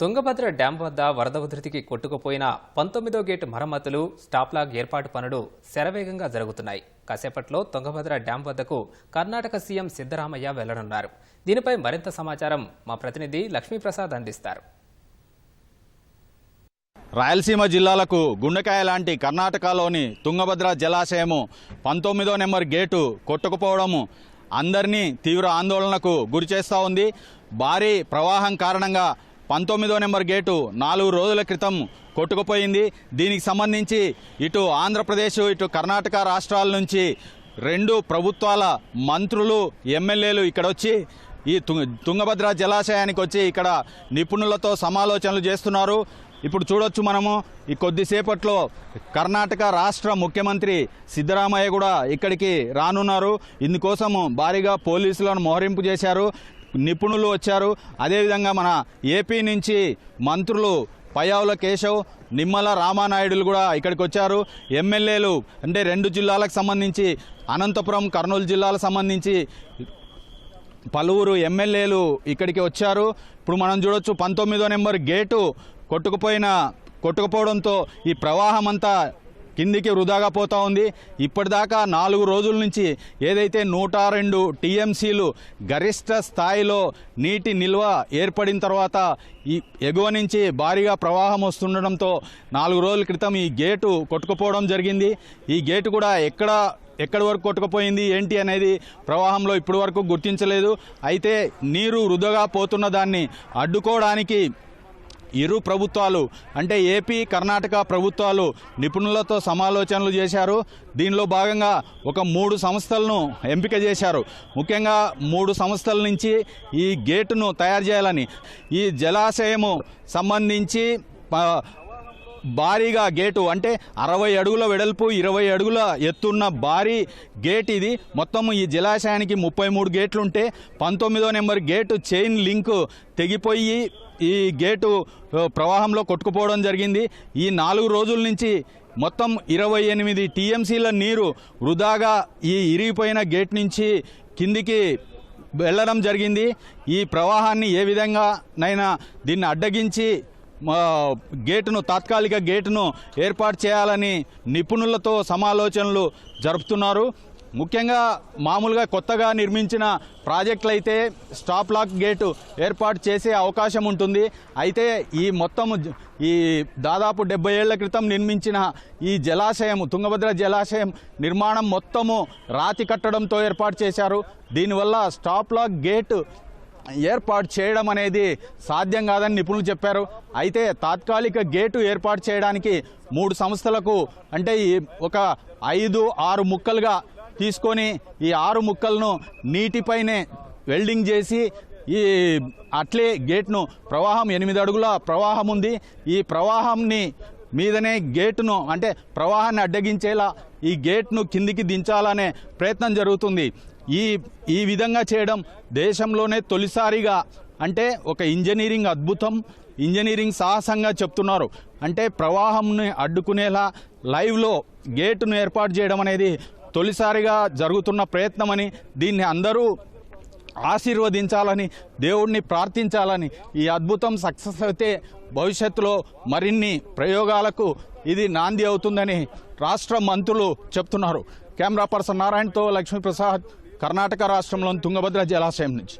Tungabhadra dam వద్ద వరద ఉధృతికి కొట్టుకుపోయిన పంతొమ్మిదో గేటు మరమ్మతులు స్టాప్లాగ్ ఏర్పాటు పనులు శరవేగంగా జరుగుతున్నాయి. కాసేపట్లో తుంగభద్ర డ్యాం వద్దకు కర్ణాటక సీఎం సిద్దరామయ్య వెళ్ళనున్నారు. దీనిపై మరింత సమాచారం మా ప్రతినిధి లక్ష్మీప్రసాద్ అందిస్తారు. రాయలసీమ జిల్లాలకు గుండెకాయ లాంటి కర్ణాటకలోని తుంగభద్ర జలాశయము పంతొమ్మిదో నెంబర్ గేటు కొట్టుకుపోవడము అందరినీ తీవ్ర ఆందోళనకు గురి చేస్తూ ఉంది. భారీ ప్రవాహం కారణంగా పంతొమ్మిదో నెంబర్ గేటు నాలుగు రోజుల క్రితం కొట్టుకుపోయింది. దీనికి సంబంధించి ఇటు ఆంధ్రప్రదేశ్ ఇటు కర్ణాటక రాష్ట్రాల నుంచి రెండు ప్రభుత్వాల మంత్రులు ఎమ్మెల్యేలు ఇక్కడ వచ్చి ఈ తుంగభద్ర జలాశయానికి వచ్చి ఇక్కడ నిపుణులతో సమాలోచనలు చేస్తున్నారు. ఇప్పుడు చూడొచ్చు మనము ఈ కొద్దిసేపట్లో కర్ణాటక రాష్ట్ర ముఖ్యమంత్రి సిద్ధరామయ్య కూడా ఇక్కడికి రానున్నారు. ఇందుకోసము భారీగా పోలీసులను మోహరింపు చేశారు. నిపుణులు వచ్చారు. అదేవిధంగా మన ఏపీ నుంచి మంత్రులు పయావుల కేశవ్ నిమ్మల రామానాయుడులు కూడా ఇక్కడికి వచ్చారు. ఎమ్మెల్యేలు అంటే రెండు జిల్లాలకు సంబంధించి అనంతపురం కర్నూలు జిల్లాలకు సంబంధించి పలువురు ఎమ్మెల్యేలు ఇక్కడికి వచ్చారు. ఇప్పుడు మనం చూడొచ్చు పంతొమ్మిదో నెంబర్ గేటు కొట్టుకుపోయిన కొట్టుకుపోవడంతో ఈ ప్రవాహం అంతా కిందికి వృధాగా పోతా ఉంది. ఇప్పటిదాకా నాలుగు రోజుల నుంచి ఏదైతే నూట రెండు టీఎంసీలు గరిష్ట స్థాయిలో నీటి నిల్వ ఏర్పడిన తర్వాత ఈ ఎగువ నుంచి భారీగా ప్రవాహం వస్తుండడంతో నాలుగు రోజుల క్రితం ఈ గేటు కొట్టుకుపోవడం జరిగింది. ఈ గేటు కూడా ఎక్కడ ఎక్కడి వరకు కొట్టుకుపోయింది ఏంటి అనేది ప్రవాహంలో ఇప్పటి వరకు గుర్తించలేదు. అయితే నీరు వృధగా పోతున్న దాన్ని అడ్డుకోవడానికి ఇరు ప్రభుత్వాలు అంటే ఏపీ కర్ణాటక ప్రభుత్వాలు నిపుణులతో సమాలోచనలు చేశారు. దీనిలో భాగంగా ఒక మూడు సంస్థలను ఎంపిక చేశారు. ముఖ్యంగా మూడు సంస్థల నుంచి ఈ గేటును తయారు చేయాలని. ఈ జలాశయము సంబంధించి ప- భారీగా గేటు అంటే అరవై అడుగుల వెడల్పు ఇరవై అడుగుల ఎత్తున్న భారీ గేట్ ఇది. మొత్తం ఈ జలాశయానికి ముప్పై మూడు గేట్లుంటే పంతొమ్మిదో నెంబర్ గేటు చైన్ లింక్ తెగిపోయి ఈ గేటు ప్రవాహంలో కొట్టుకుపోవడం జరిగింది. ఈ నాలుగు రోజుల నుంచి మొత్తం ఇరవై ఎనిమిది టీఎంసీల నీరు వృధాగా ఈ ఇరిగిపోయిన గేట్ నుంచి కిందికి వెళ్ళడం జరిగింది. ఈ ప్రవాహాన్ని ఏ విధంగా నైనా దీన్ని అడ్డగించి గేటును తాత్కాలిక గేటును ఏర్పాటు చేయాలని నిపుణులతో సమాలోచనలు జరుపుతున్నారు. ముఖ్యంగా మామూలుగా కొత్తగా నిర్మించిన ప్రాజెక్టులు అయితే స్టాప్ లాక్ గేటు ఏర్పాటు చేసే అవకాశం ఉంటుంది. అయితే ఈ మొత్తం ఈ దాదాపు డెబ్బై ఏళ్ళ క్రితం నిర్మించిన ఈ జలాశయం తుంగభద్ర జలాశయం నిర్మాణం మొత్తము రాతి కట్టడంతో ఏర్పాటు చేశారు. దీనివల్ల స్టాప్ లాక్ గేటు ఏర్పాటు చేయడం అనేది సాధ్యం కాదని నిపుణులు చెప్పారు. అయితే తాత్కాలిక గేటు ఏర్పాటు చేయడానికి మూడు సంస్థలకు అంటే ఒక ఐదు ఆరు ముక్కలుగా తీసుకొని ఈ ఆరు ముక్కలను నీటిపైనే వెల్డింగ్ చేసి ఈ అట్లే గేట్ను ప్రవాహం ఎనిమిది అడుగుల ప్రవాహం ఉంది. ఈ ప్రవాహంని మీదనే గేటును అంటే ప్రవాహాన్ని అడ్డగించేలా ఈ గేట్ను కిందికి దించాలనే ప్రయత్నం జరుగుతుంది. ఈ ఈ విధంగా చేయడం దేశంలోనే తొలిసారిగా అంటే ఒక ఇంజనీరింగ్ అద్భుతం ఇంజనీరింగ్ సాహసంగా చెప్తున్నారు. అంటే ప్రవాహంని అడ్డుకునేలా లైవ్లో గేటును ఏర్పాటు చేయడం అనేది తొలిసారిగా జరుగుతున్న ప్రయత్నమని దీన్ని అందరూ ఆశీర్వదించాలని దేవుణ్ణి ప్రార్థించాలని ఈ అద్భుతం సక్సెస్ అయితే భవిష్యత్తులో మరిన్ని ప్రయోగాలకు ఇది నాంది అవుతుందని రాష్ట్ర మంత్రులు చెప్తున్నారు. కెమెరా పర్సన్ నారాయణతో లక్ష్మీప్రసాద్ కర్ణాటక రాష్ట్రంలోని తుంగభద్ర జలాశయం నుంచి.